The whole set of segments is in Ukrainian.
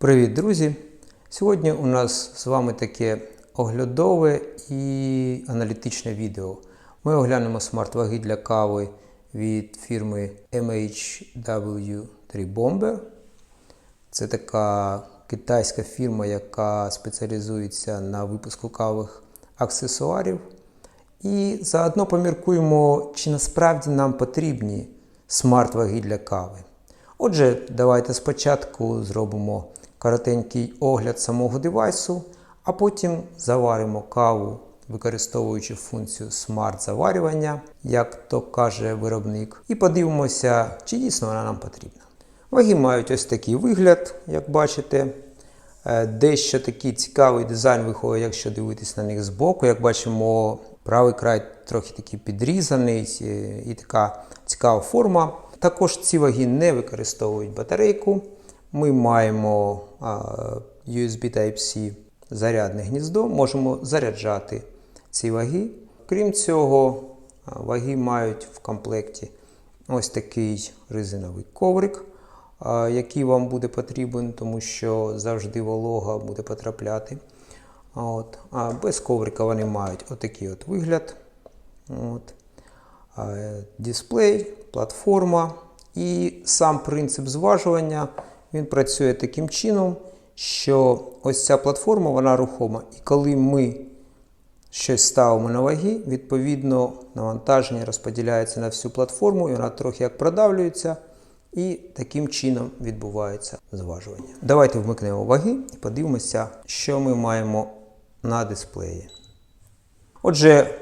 Привіт, друзі! Сьогодні у нас з вами таке оглядове і аналітичне відео. Ми оглянемо смарт-ваги для кави від фірми MHW3 Bomber. Це така китайська фірма, яка спеціалізується на випуску кавових аксесуарів. І заодно поміркуємо, чи насправді нам потрібні смарт-ваги для кави. Отже, давайте спочатку зробимо коротенький огляд самого девайсу, а потім заваримо каву, використовуючи функцію смарт-заварювання, як то каже виробник, і подивимося, чи дійсно вона нам потрібна. Ваги мають ось такий вигляд, як бачите. Е, Дещо такий цікавий дизайн виходить, якщо дивитись на них збоку. Як бачимо, правий край трохи такий підрізаний е, і така цікава форма. Також ці ваги не використовують батарейку. Ми маємо USB Type-C зарядне гніздо, можемо заряджати ці ваги. Крім цього, ваги мають в комплекті ось такий резиновий коврик, який вам буде потрібен, тому що завжди волога буде потрапляти. От. А без коврика вони мають отакий от вигляд. От. Дисплей, платформа і сам принцип зважування він працює таким чином, що ось ця платформа вона рухома. І коли ми щось ставимо на ваги, відповідно навантаження розподіляється на всю платформу, і вона трохи як продавлюється, і таким чином відбувається зважування. Давайте вмикнемо ваги і подивимося, що ми маємо на дисплеї. Отже,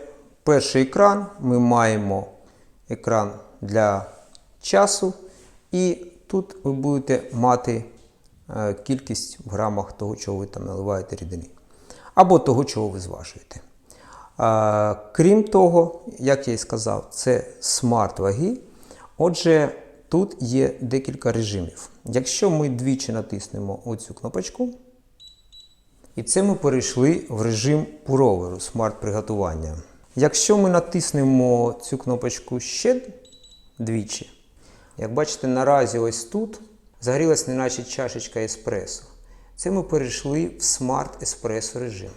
перший екран ми маємо екран для часу, і тут ви будете мати е, кількість в грамах того, чого ви там наливаєте рідини, або того, чого ви зважуєте. Е, Крім того, як я і сказав, це смарт-ваги. Отже, тут є декілька режимів. Якщо ми двічі натиснемо оцю кнопочку, і це ми перейшли в режим пуроверу смарт-приготування. Якщо ми натиснемо цю кнопочку ще двічі, як бачите, наразі ось тут загорілась неначе чашечка еспресо. Це ми перейшли в смарт еспресо режим.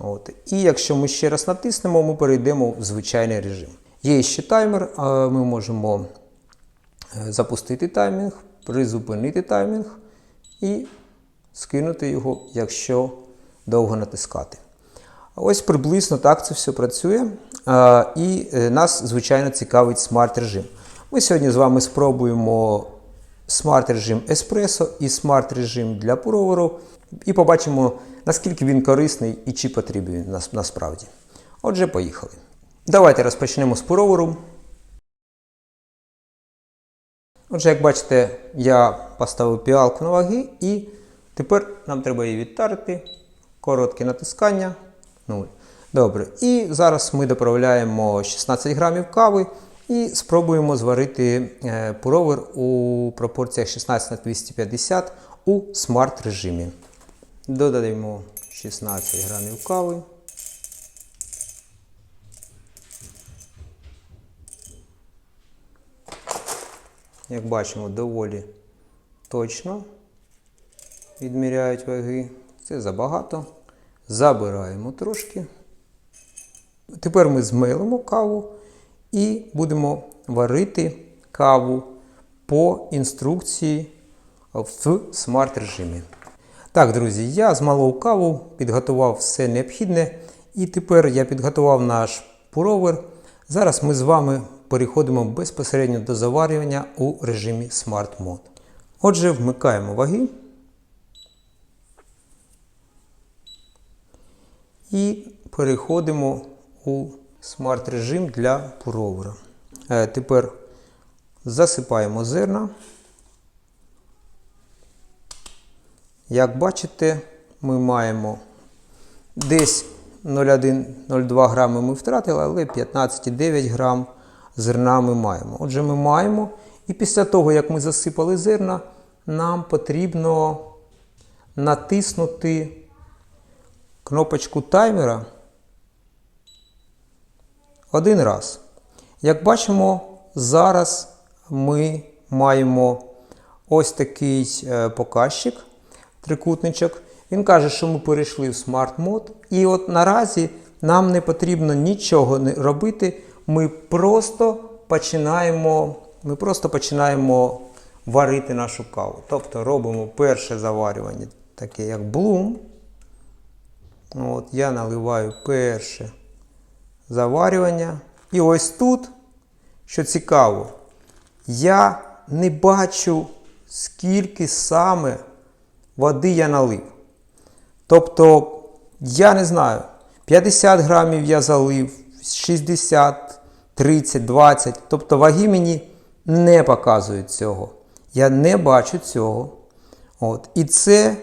От. І якщо ми ще раз натиснемо, ми перейдемо в звичайний режим. Є ще таймер, ми можемо е, запустити таймінг, призупинити таймінг і скинути його, якщо довго натискати. Ось приблизно так це все працює. І е, нас, звичайно, цікавить смарт-режим. Ми сьогодні з вами спробуємо смарт-режим еспресо і смарт-режим для пуроверу, і побачимо, наскільки він корисний і чи потрібен він насправді. Отже, поїхали. Давайте розпочнемо з пуроверу. Отже, як бачите, я поставив піалку на ваги, і тепер нам треба її відтарити. Коротке натискання. 0. Добре. І зараз ми доправляємо 16 грамів кави і спробуємо зварити е, пуровер у пропорціях 16 на 250 у смарт режимі. Додаємо 16 грамів кави. Як бачимо, доволі точно відміряють ваги. Це забагато. Забираємо трошки. Тепер ми змилимо каву і будемо варити каву по інструкції в смарт-режимі. Так, друзі, я змалов каву, підготував все необхідне. І тепер я підготував наш пуровер. Зараз ми з вами переходимо безпосередньо до заварювання у режимі Smart Mode. Отже, вмикаємо ваги. І переходимо у смарт-режим для пуровера. Е, тепер засипаємо зерна. Як бачите, ми маємо десь 0,1-0,2 грами ми втратили, але 15,9 грам зерна ми маємо. Отже, ми маємо. І після того, як ми засипали зерна, нам потрібно натиснути кнопочку таймера один раз. Як бачимо, зараз ми маємо ось такий е, показчик, трикутничок. Він каже, що ми перейшли в смарт мод. І от наразі нам не потрібно нічого не робити. Ми просто починаємо, ми просто починаємо варити нашу каву. Тобто робимо перше заварювання, таке як блум. От, я наливаю перше заварювання. І ось тут, що цікаво, я не бачу, скільки саме води я налив. Тобто, я не знаю, 50 грамів я залив, 60, 30, 20. Тобто ваги мені не показують цього. Я не бачу цього. От. І це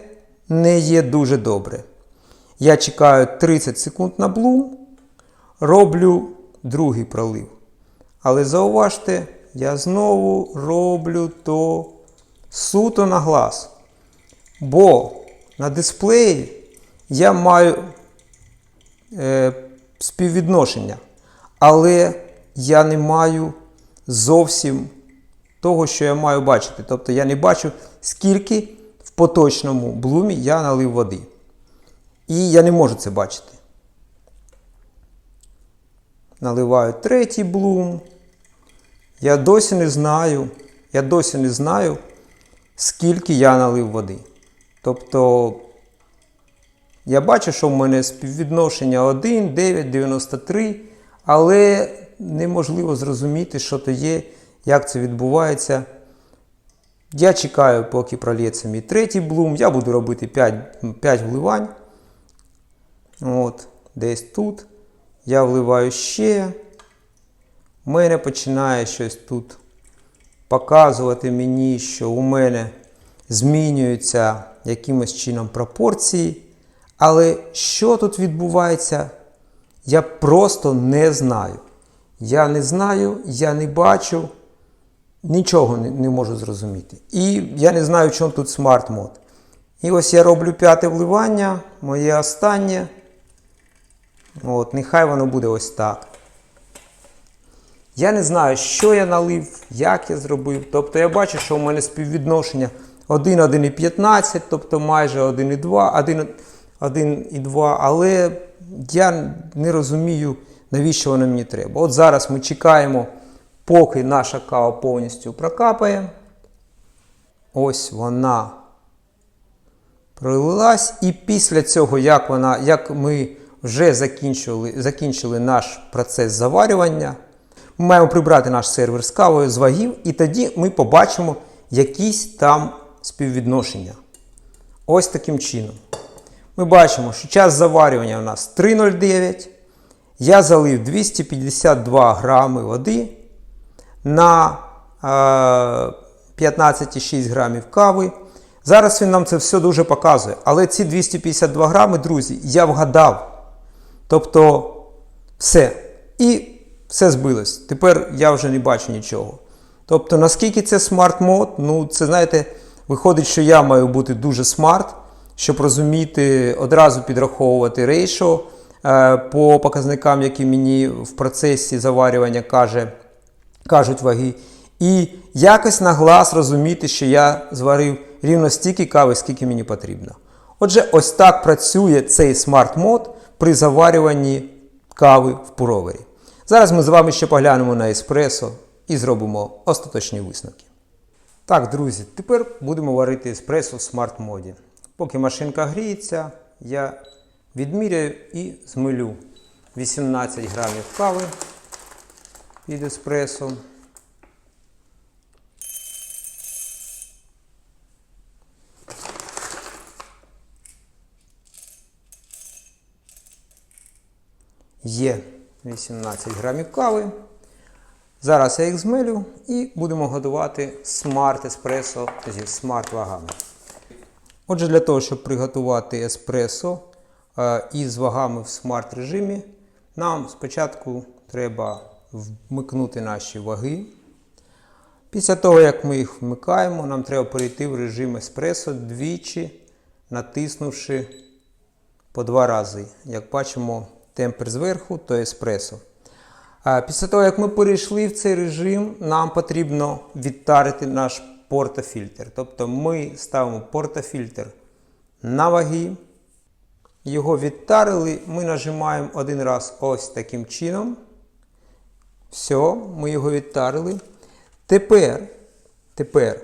не є дуже добре. Я чекаю 30 секунд на блум, роблю другий пролив. Але зауважте, я знову роблю то суто на глаз. Бо на дисплеї я маю е, співвідношення, але я не маю зовсім того, що я маю бачити. Тобто я не бачу, скільки в поточному блумі я налив води. І я не можу це бачити. Наливаю третій блум. Я досі не знаю, я досі не знаю, скільки я налив води. Тобто, я бачу, що в мене співвідношення 1, 9, 93, але неможливо зрозуміти, що то є, як це відбувається. Я чекаю, поки пролється мій третій блум. Я буду робити 5, 5 вливань. От, десь тут. Я вливаю ще. У мене починає щось тут показувати мені, що у мене змінюються якимось чином пропорції. Але що тут відбувається, я просто не знаю. Я не знаю, я не бачу, нічого не, не можу зрозуміти. І я не знаю, чому тут смарт мод. І ось я роблю п'яте вливання, моє останнє. От, Нехай воно буде ось так. Я не знаю, що я налив, як я зробив. Тобто я бачу, що у мене співвідношення 1, 1,15, тобто майже 1,2, 1,2, але я не розумію, навіщо воно мені треба. От зараз ми чекаємо, поки наша кава повністю прокапає. Ось вона пролилась. І після цього, як, вона, як ми вже закінчили, закінчили наш процес заварювання, ми маємо прибрати наш сервер з кавою з вагів, і тоді ми побачимо якісь там співвідношення. Ось таким чином. Ми бачимо, що час заварювання у нас 3,09. Я залив 252 грами води на е, 15,6 грамів кави. Зараз він нам це все дуже показує. Але ці 252 грами, друзі, я вгадав. Тобто, все. І все збилось. Тепер я вже не бачу нічого. Тобто, наскільки це смарт-мод, ну, це, знаєте, виходить, що я маю бути дуже смарт, щоб розуміти, одразу підраховувати рейшо е, по показникам, які мені в процесі заварювання каже, кажуть ваги. І якось на глаз розуміти, що я зварив рівно стільки кави, скільки мені потрібно. Отже, ось так працює цей смарт-мод при заварюванні кави в пуровері. Зараз ми з вами ще поглянемо на еспресо і зробимо остаточні висновки. Так, друзі, тепер будемо варити еспресо в смарт-моді. Поки машинка гріється, я відміряю і змилю 18 грамів кави під еспресо. Є 18 грамів кави. Зараз я їх змелю і будемо готувати смарт еспресо зі смарт вагами. Отже, для того, щоб приготувати еспресо е, із вагами в смарт режимі, нам спочатку треба вмикнути наші ваги. Після того, як ми їх вмикаємо, нам треба перейти в режим еспресо двічі, натиснувши по два рази. Як бачимо, темпер зверху, то еспресо. Після того, як ми перейшли в цей режим, нам потрібно відтарити наш портофільтр. Тобто ми ставимо портофільтр на ваги. Його відтарили, ми нажимаємо один раз ось таким чином. Все, ми його відтарили. Тепер, тепер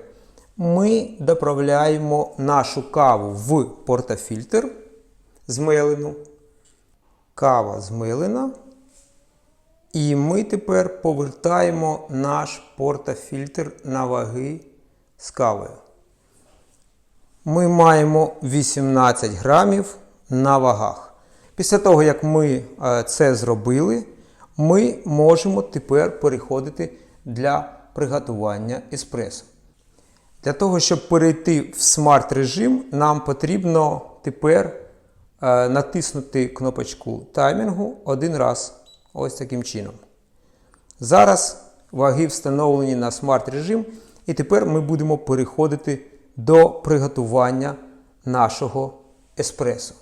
ми доправляємо нашу каву в портофільтр змелену. Кава змилена. І ми тепер повертаємо наш портофільтр на ваги з кавою. Ми маємо 18 грамів на вагах. Після того, як ми е, це зробили, ми можемо тепер переходити для приготування еспресо. Для того, щоб перейти в смарт режим, нам потрібно тепер натиснути кнопочку таймінгу один раз. Ось таким чином. Зараз ваги встановлені на смарт режим, і тепер ми будемо переходити до приготування нашого еспресо.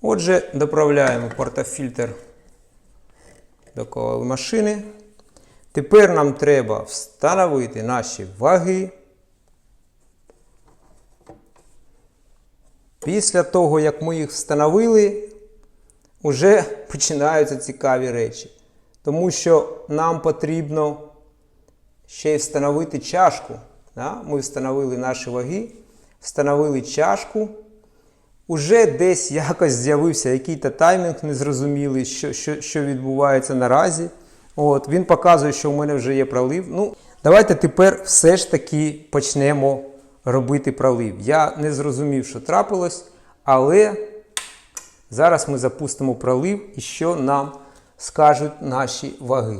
Отже, доправляємо портофільтр до кавової машини. Тепер нам треба встановити наші ваги. Після того, як ми їх встановили, вже починаються цікаві речі. Тому що нам потрібно ще й встановити чашку. Ми встановили наші ваги, встановили чашку. Уже десь якось з'явився який-то таймінг незрозумілий, що що, що відбувається наразі. От, Він показує, що в мене вже є пролив. Ну, Давайте тепер все ж таки почнемо робити пролив. Я не зрозумів, що трапилось, але зараз ми запустимо пролив і що нам скажуть наші ваги.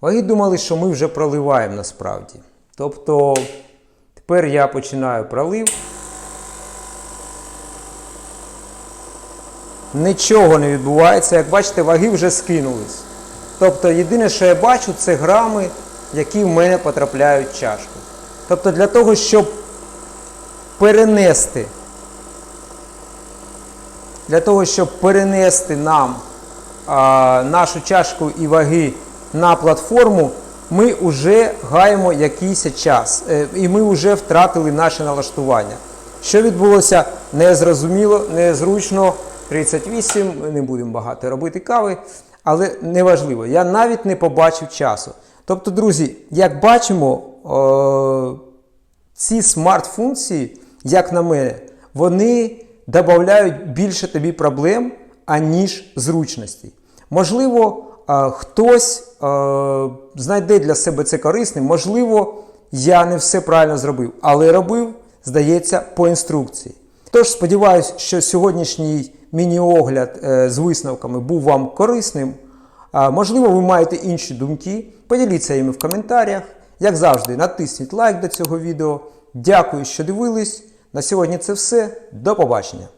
Ваги думали, що ми вже проливаємо насправді. Тобто, тепер я починаю пролив. Нічого не відбувається. Як бачите, ваги вже скинулись. Тобто, єдине, що я бачу, це грами, які в мене потрапляють в чашку. Тобто, для того, щоб перенести, для того, щоб перенести нам а, нашу чашку і ваги на платформу, ми вже гаємо якийсь час. Е, і ми вже втратили наше налаштування. Що відбулося, незрозуміло, незручно. 38, ми не будемо багато робити кави, але неважливо, я навіть не побачив часу. Тобто, друзі, як бачимо, о, ці смарт-функції, як на мене, вони додають більше тобі проблем, аніж зручності. Можливо, хтось знайде для себе це корисним, можливо, я не все правильно зробив, але робив, здається, по інструкції. Тож сподіваюся, що сьогоднішній міні-огляд е, з висновками був вам корисним. Можливо, ви маєте інші думки. Поділіться їми в коментарях. Як завжди, натисніть лайк до цього відео. Дякую, що дивились. На сьогодні це все. До побачення!